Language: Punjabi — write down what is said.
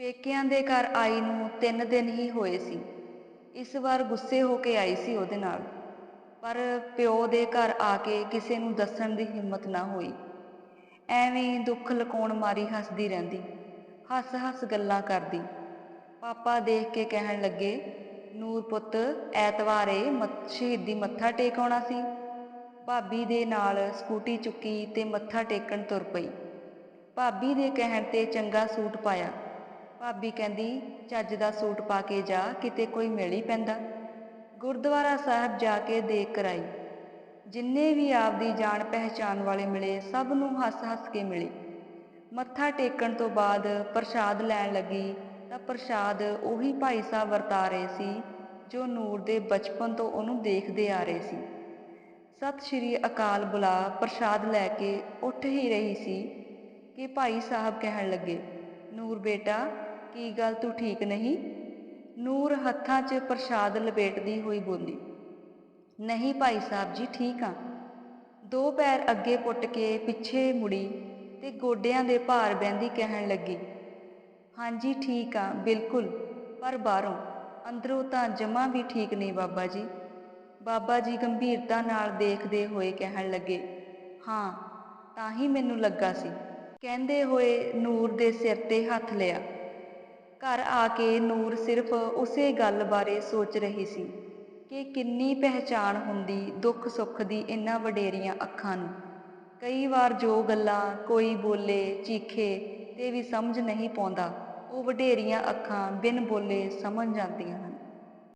ਪੇਕਿਆਂ ਦੇ ਘਰ ਆਈ ਨੂੰ ਤਿੰਨ ਦਿਨ ਹੀ ਹੋਏ ਸੀ। ਇਸ ਵਾਰ ਗੁੱਸੇ ਹੋ ਕੇ ਆਈ ਸੀ ਉਹਦੇ ਨਾਲ। ਪਰ ਪਿਓ ਦੇ ਘਰ ਆ ਕੇ ਕਿਸੇ ਨੂੰ ਦੱਸਣ ਦੀ ਹਿੰਮਤ ਨਾ ਹੋਈ। ਐਵੇਂ ਦੁੱਖ ਲਕਾਉਣ ਮਾਰੀ ਹੱਸਦੀ ਰਹਿੰਦੀ। ਹੱਸ-ਹੱਸ ਗੱਲਾਂ ਕਰਦੀ। ਪਾਪਾ ਦੇਖ ਕੇ ਕਹਿਣ ਲੱਗੇ, ਨੂਰ ਪੁੱਤ, ਐਤਵਾਰੇ ਸ਼ਹੀਦੀ ਮੱਥਾ ਟੇਕ ਆਉਣਾ ਸੀ। ਭਾਬੀ ਦੇ ਨਾਲ ਸਕੂਟੀ ਚੁੱਕੀ ਤੇ ਮੱਥਾ ਟੇਕਣ ਤੁਰ ਪਈ। ਭਾਬੀ ਦੇ ਕਹਿਣ ਤੇ ਚੰਗਾ ਸੂਟ ਪਾਇਆ। ਭਾਬੀ ਕਹਿੰਦੀ, ਚੱਜ ਦਾ ਸੂਟ ਪਾ ਕੇ ਜਾ, ਕਿਤੇ ਕੋਈ ਮਿਲ ਹੀ ਪੈਂਦਾ। ਗੁਰਦੁਆਰਾ ਸਾਹਿਬ ਜਾ ਕੇ ਦੇਖ ਕਰਾਈ। ਜਿੰਨੇ ਵੀ ਆਪਦੀ ਜਾਣ ਪਹਿਚਾਨ ਵਾਲੇ ਮਿਲੇ, ਸਭ ਨੂੰ ਹੱਸ-ਹੱਸ ਕੇ ਮਿਲੀ। ਮੱਥਾ ਟੇਕਣ ਤੋਂ ਬਾਅਦ ਪ੍ਰਸ਼ਾਦ ਲੈਣ ਲੱਗੀ, ਤਾਂ ਪ੍ਰਸ਼ਾਦ ਉਹੀ ਭਾਈ ਸਾਹਿਬ ਵਰਤਾ ਰਹੇ ਸੀ, ਜੋ ਨੂਰ ਦੇ ਬਚਪਨ ਤੋਂ ਉਹਨੂੰ ਦੇਖਦੇ ਆ ਰਹੇ ਸੀ। ਸਤਿ ਸ਼੍ਰੀ ਅਕਾਲ ਬੁਲਾ, ਪ੍ਰਸ਼ਾਦ ਲੈ ਕੇ ਉੱਠ ਹੀ ਰਹੀ ਸੀ, ਕਿ ਭਾਈ ਸਾਹਿਬ ਕਹਿਣ ਲੱਗੇ, ਨੂਰ ਬੇਟਾ ਕੀ ਗੱਲ ਤੂੰ ਠੀਕ ਨਹੀਂ? ਨੂਰ ਹੱਥਾਂ 'ਚ ਪ੍ਰਸ਼ਾਦ ਲਪੇਟਦੀ ਹੋਈ ਬੋਲੀ, ਨਹੀਂ ਭਾਈ ਸਾਹਿਬ ਜੀ, ਠੀਕ ਆ। ਦੋ ਪੈਰ ਅੱਗੇ ਪੁੱਟ ਕੇ ਪਿੱਛੇ ਮੁੜੀ ਤੇ ਗੋਡਿਆਂ ਦੇ ਭਾਰ ਬੈੰਦੀ ਕਹਿਣ ਲੱਗੀ, ਹਾਂਜੀ, ਠੀਕ ਆ, ਬਿਲਕੁਲ, ਪਰ ਬਾਹਰੋਂ, ਅੰਦਰੋਂ ਤਾਂ ਜਮਾ ਵੀ ਠੀਕ ਨਹੀਂ ਬਾਬਾ ਜੀ। ਬਾਬਾ ਜੀ ਗੰਭੀਰਤਾ ਨਾਲ ਦੇਖਦੇ ਹੋਏ ਕਹਿਣ ਲੱਗੇ, ਹਾਂ, ਤਾਂ ਹੀ ਮੈਨੂੰ ਲੱਗਾ ਸੀ। ਕਹਿੰਦੇ ਹੋਏ ਨੂਰ ਦੇ ਸਿਰ ਤੇ ਹੱਥ ਲਿਆ। ਘਰ ਆ ਕੇ ਨੂਰ ਸਿਰਫ ਉਸੇ ਗੱਲ ਬਾਰੇ ਸੋਚ ਰਹੀ ਸੀ ਕਿ ਕਿੰਨੀ ਪਹਿਚਾਨ ਹੁੰਦੀ, ਦੁੱਖ ਸੁੱਖ ਦੀ ਇੰਨਾ ਵਡੇਰੀਆਂ ਅੱਖਾਂ ਨੂੰ। ਕਈ ਵਾਰ ਜੋ ਗੱਲਾਂ ਕੋਈ ਬੋਲੇ, ਚੀਖੇ ਤੇ ਵੀ ਸਮਝ ਨਹੀਂ ਪਾਉਂਦਾ, ਉਹ ਵਡੇਰੀਆਂ ਅੱਖਾਂ ਬਿਨ ਬੋਲੇ ਸਮਝ ਜਾਂਦੀਆਂ ਹਨ।